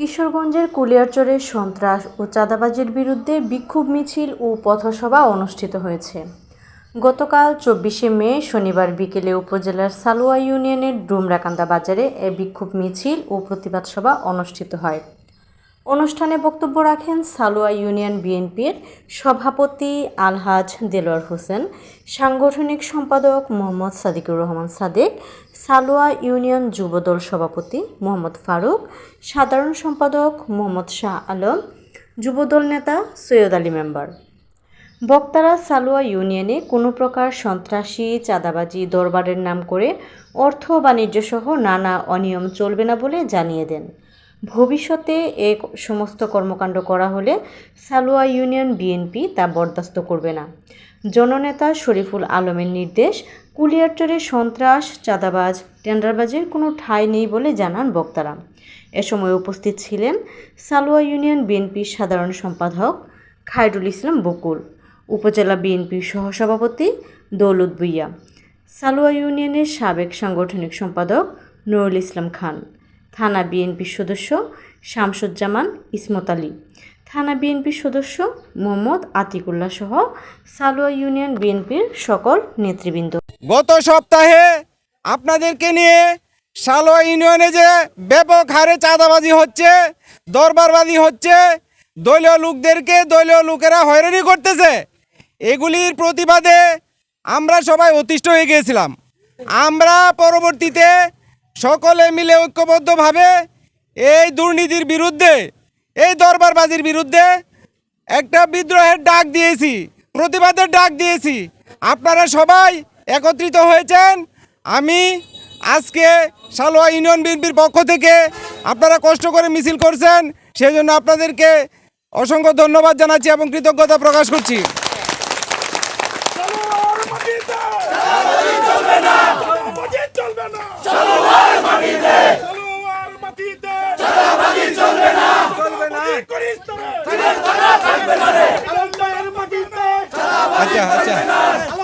কিশোরগঞ্জের কুলিয়ারচরে সন্ত্রাস ও চাঁদাবাজির বিরুদ্ধে বিক্ষোভ মিছিল ও পথসভা অনুষ্ঠিত হয়েছে। গতকাল চব্বিশে মে, শনিবার বিকেলে উপজেলার সালোয়া ইউনিয়নের ডুমরাকান্দা বাজারে এ বিক্ষোভ মিছিল ও প্রতিবাদ সভা অনুষ্ঠিত হয়। অনুষ্ঠানে বক্তব্য রাখেন সালোয়া ইউনিয়ন বিএনপির সভাপতি আলহাজ দেলোয়ার হোসেন, সাংগঠনিক সম্পাদক মোহাম্মদ সাদিকুর রহমান সাদেক, সালোয়া ইউনিয়ন যুবদল সভাপতি মোহাম্মদ ফারুক, সাধারণ সম্পাদক মোহাম্মদ শাহ আলম, যুবদল নেতা সৈয়দ আলী মেম্বার। বক্তারা সালোয়া ইউনিয়নে কোনো প্রকার সন্ত্রাসী, চাঁদাবাজি, দরবারের নাম করে অর্থ বাণিজ্য সহ নানা অনিয়ম চলবে না বলে জানিয়ে দেন। ভবিষ্যতে এ সমস্ত কর্মকাণ্ড করা হলে সালোয়া ইউনিয়ন বিএনপি তা বরদাস্ত করবে না। জননেতা শরীফুল আলমের নির্দেশ কুলিয়ারচরে সন্ত্রাস, চাঁদাবাজ, টেন্ডারবাজের কোনো ঠাঁই নেই বলে জানান বক্তারা। এ সময় উপস্থিত ছিলেন সালোয়া ইউনিয়ন বিএনপির সাধারণ সম্পাদক খায়রুল ইসলাম বকুল, উপজেলা বিএনপির সহসভাপতি দৌলত ভুইয়া সালোয়া ইউনিয়নের সাবেক সাংগঠনিক সম্পাদক নুরুল ইসলাম খান। থানা বিএনপির সদস্য শামসুজ্জামান ইসমত আলী। থানা বিএনপির সদস্য মোহাম্মদ আতিকুল্লাহ সহ সালোয়া ইউনিয়ন বিএনপির সকল নেতৃবৃন্দ। গত সপ্তাহে আপনাদেরকে নিয়ে সালোয়া ইউনিয়নে যে ব্যাপক হারে চাঁদাবাজি হচ্ছে, দরবারবাজি হচ্ছে, দলীয় লোকদেরকে দলীয় লোকেরা হয়রানি করতেছে, এগুলির প্রতিবাদে আমরা সবাই অতিষ্ঠ হয়ে গিয়েছিলাম। আমরা পরবর্তীতে সকলে মিলে ঐক্যবদ্ধভাবে এই দুর্নীতির বিরুদ্ধে, এই দরবারবাজির বিরুদ্ধে একটা বিদ্রোহের ডাক দিয়েছি, প্রতিবাদের ডাক দিয়েছি। আপনারা সবাই একত্রিত হয়েছেন। আমি আজকে সালোয়া ইউনিয়ন বিএনপির পক্ষ থেকে আপনারা কষ্ট করে মিছিল করছেন সেই জন্য আপনাদেরকে অসংখ্য ধন্যবাদ জানাচ্ছি এবং কৃতজ্ঞতা প্রকাশ করছি। করিস তোরা আচ্ছা আচ্ছা।